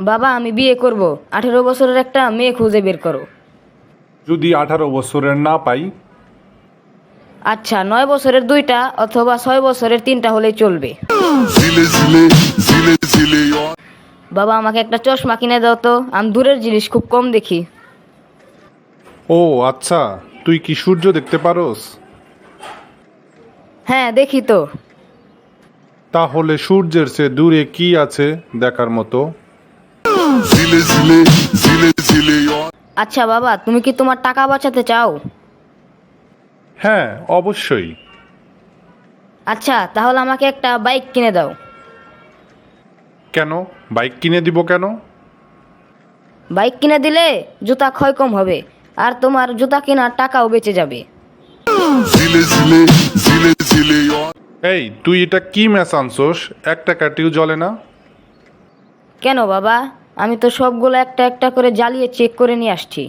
বাবা আমি বিয়ে করব। আঠেরো বছরের একটা মেয়ে খুঁজে বের করো। যদি আঠারো বছরের না পাই? আচ্ছা নয় বছরের দুইটা অথবা ছয় বছরের তিনটা হলেই চলবে. বাবা আমাকে একটা চশমা কিনে দাও তো। আমি দূরের জিনিস খুব কম দেখি। ও আচ্ছা। তুই কি সূর্য দেখতে পারোস? হ্যাঁ দেখি তো। তাহলে সূর্যের চেয়ে দূরে কি আছে দেখার মতো? Zile, zile, zile, yo. আচ্ছা বাবা তুমি কি তোমার টাকা বাঁচাতে চাও? হ্যাঁ অবশ্যই। আচ্ছা তাহলে আমাকে একটা বাইক কিনে দাও। কেন? বাইক কিনে দিব কেন? বাইক কিনে দিলে জুতা ক্ষয় কম হবে আর তোমার জুতা কেনার টাকাও বেঁচে যাবে. এই তুই এটা কি ম্যাচ আনছোস? একটা কাটিও জ্বলে না? কেন বাবা? আমি তো সবগুলো একটা একটা করে জ্বালিয়ে চেক করে নিয়ে আসছি।